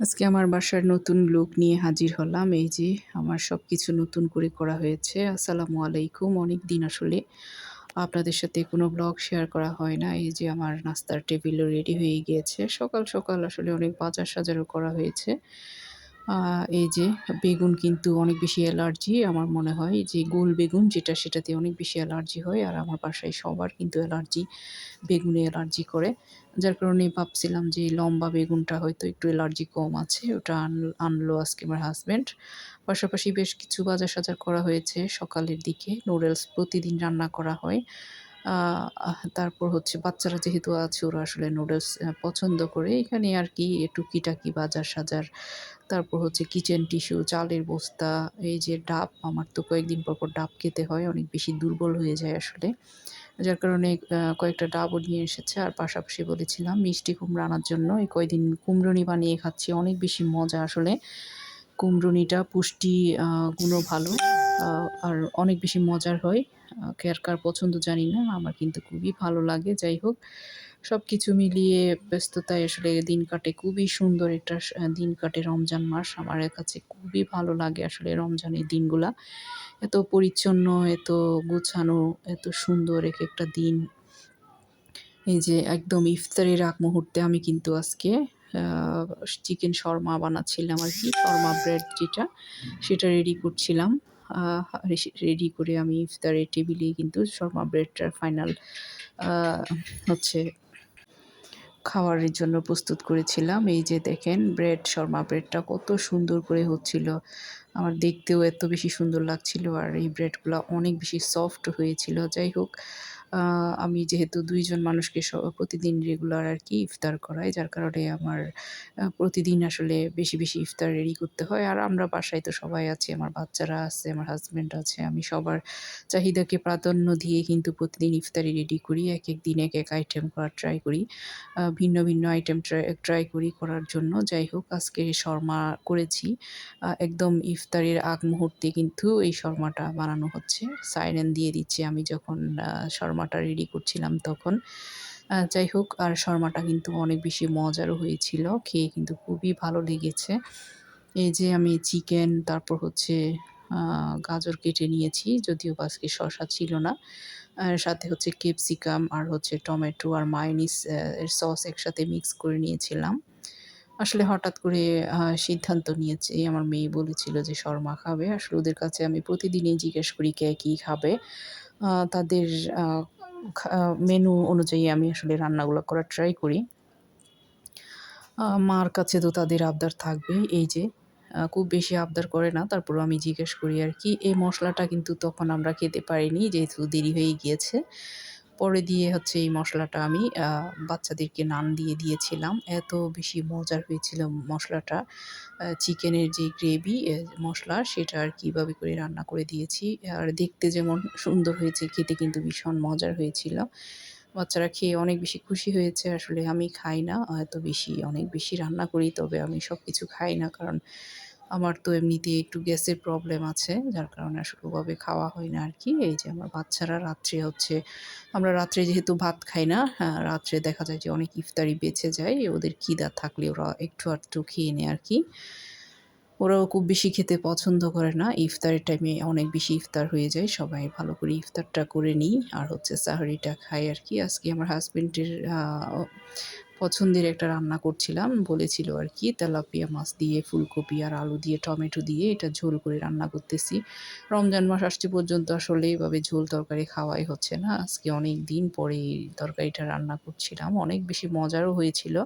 আজকে আমার বাসার নতুন লুক নিয়ে হাজির হলাম। এই যে আমার সব কিছু নতুন করে করা হয়েছে। আসসালামু আলাইকুম। অনেক দিন আসলে আপনাদের সাথে কোনো ব্লগ শেয়ার করা হয় না। এই যে আমার নাস্তার টেবিলও রেডি হয়ে গিয়েছে। সকাল সকাল আসলে অনেক বাজার সাজারও করা হয়েছে। এই যে বেগুন কিন্তু অনেক বেশি অ্যালার্জি আমার মনে হয়। যে গোল বেগুন যেটা সেটাতে অনেক বেশি অ্যালার্জি হয় আর আমার বাসায় সবার কিন্তু অ্যালার্জি, বেগুনে অ্যালার্জি করে। যার কারণে ভাবছিলাম যে লম্বা বেগুনটা হয়তো একটু অ্যালার্জি কম আছে, ওটা আন- আনলো আজকে আমার হাজব্যান্ড। পাশাপাশি বেশ কিছু বাজার সাজার করা হয়েছে সকালের দিকে। নুডলস প্রতিদিন রান্না করা হয়। তারপর হচ্ছে বাচ্চারা যেহেতু আছে, ওরা আসলে নুডলস পছন্দ করে। এখানে আর কি টুকিটাকি বাজার সাজার। তারপর হচ্ছে কিচেন টিস্যু চালের বস্তা, এই যে ডাব, আমার তো কয়েকদিন পর পর ডাব খেতে হয়, অনেক বেশি দুর্বল হয়ে যায় আসলে। যার কারণে কয়েকটা ডাবও নিয়ে এসেছে, আর পাশাপাশি বলেছিলাম, মিষ্টি কুমড়া আনার জন্য। এই কয়দিন কুমড়োনি বানিয়ে খাচ্ছি, অনেক বেশি মজা আসলে। কুমড়োনিটা পুষ্টি গুণও ভালো। আর অনেক বেশি মজার হয়। কার কার পছন্দ জানি না, আমার কিন্তু খুবই ভালো লাগে, যাই হোক। সব কিছু মিলিয়ে ব্যস্ততায় আসলে দিন কাটে, খুবই সুন্দর একটা দিন কাটে রমজান মাস। আমার কাছে খুবই ভালো লাগে আসলে রমজানের দিনগুলা। এত পরিচ্ছন্ন, এত গোছানো, এত সুন্দর এক একটা দিন। এই যে একদম ইফতারের আগ মুহূর্তে আমি কিন্তু আজকে চিকেন শর্মা বানাচ্ছিলাম আর কি, শর্মা ব্রেড যেটা, সেটা রেডি করছিলাম। রেডি করে আমি ইফতারের টেবিলে কিন্তু শর্মা ব্রেডটার ফাইনাল হচ্ছে খাওয়ারের জন্য প্রস্তুত করেছিলাম। এই যে দেখেন ব্রেড শর্মা ব্রেডটা কত সুন্দর করে হচ্ছিল। আমার দেখতেও এত বেশি সুন্দর লাগছিল আর এই ব্রেডগুলো অনেক বেশি সফট হয়েছিল। যাই হোক আমি যেহেতু দুইজন মানুষকে প্রতিদিন রেগুলার আর কি ইফতার করাই, যার কারণে আমার প্রতিদিন আসলে বেশি বেশি ইফতার রেডি করতে হয়। আর আমরা বাসায় তো সবাই আছি, আমার বাচ্চারা আছে, আমার হাজব্যান্ড আছে, আমি সবার চাহিদাকে প্রাধান্য দিয়ে কিন্তু প্রতিদিন ইফতারি রেডি করি এক এক দিন এক এক আইটেম করার ট্রাই করি ভিন্ন ভিন্ন আইটেম ট্রাই ট্রাই করি করার জন্য। যাই হোক, আজকে শর্মা করেছি একদম একদম ইফতারের আগ মুহূর্তে কিন্তু এই শর্মাটা বানানো হচ্ছে। সাইরেন দিয়ে দিচ্ছে আমি যখন শর্মাটা রেডি করছিলাম তখন। যাই হোক, আর শর্মাটা কিন্তু অনেক বেশি মজারও হয়েছিল, খেয়ে কিন্তু খুবই ভালো লেগেছে। এই যে আমি চিকেন তারপর হচ্ছে গাজর কেটে নিয়েছি, যদিও আজকে শসা ছিল না। সাথে হচ্ছে ক্যাপসিকাম আর হচ্ছে টমেটো আর মায়োনিজ এর সস একসাথে মিক্স করে নিয়েছিলাম। আসলে হঠাৎ করে সিদ্ধান্ত নিয়েছি। আমার মেয়ে বলেছিল যে, শর্মা খাবে। আসলে ওদের কাছে আমি প্রতিদিনই জিজ্ঞেস করি, কে কী খাবে? তাদের মেনু অনুযায়ী আমি আসলে রান্নাগুলো করার ট্রাই করি। মার কাছে তো তাদের আবদার থাকবেই এই যে খুব বেশি আবদার করে না। তারপরও আমি জিজ্ঞেস করি আর কি, এই মশলাটা কিন্তু তখন আমরা খেতে পারিনি, যেহেতু দেরি হয়ে গিয়েছে। পরে দিয়ে হচ্ছে এই মশলাটা আমি বাচ্চাদেরকে নান দিয়ে দিয়েছিলাম। এত বেশি মজার হয়েছিল মশলাটা। চিকেনের যে গ্রেভি মশলা, সেটা আর কীভাবে করে রান্না করে দিয়েছি। আর দেখতে যেমন সুন্দর হয়েছে, খেতে কিন্তু ভীষণ মজার হয়েছিল। বাচ্চারা খেয়ে অনেক বেশি খুশি হয়েছে, আসলে আমি খাই না। এত বেশি, অনেক বেশি রান্না করি, তবে আমি সব কিছু খাই না, কারণ আমার তো এমনিতে একটু গ্যাসের প্রবলেম আছে যার কারণে আসলে ওভাবে খাওয়া হয় না আর কি এই যে আমার বাচ্চারা রাত্রে হচ্ছে আমরা রাত্রে যেহেতু ভাত খাই না হ্যাঁ, রাত্রে দেখা যায় যে অনেক ইফতারি বেঁচে যায় ওদের খিদা থাকলে ওরা একটু আধটু খেয়ে নেয় আর কি ওরাও খুব বেশি খেতে পছন্দ করে না ইফতারের টাইমে অনেক বেশি ইফতার হয়ে যায় সবাই ভালো করে ইফতারটা করে নিই। আর হচ্ছে সাহারিটা খাই আর কি আজকে আমার হাজবেন্ডের পছন্দের একটা রান্না করছিলাম, বলেছিল আর কি, তেলাপিয়া মাছ দিয়ে, ফুলকপি আর আলু দিয়ে, টমেটো দিয়ে এটা ঝোল করে রান্না করতেছি। রমজান মাস আসছে পর্যন্ত আসলে এইভাবে ঝোল তরকারি খাওয়াই হচ্ছে না। আজকে অনেক দিন পরে এই তরকারিটা রান্না করছিলাম, অনেক বেশি মজারও হয়েছিল।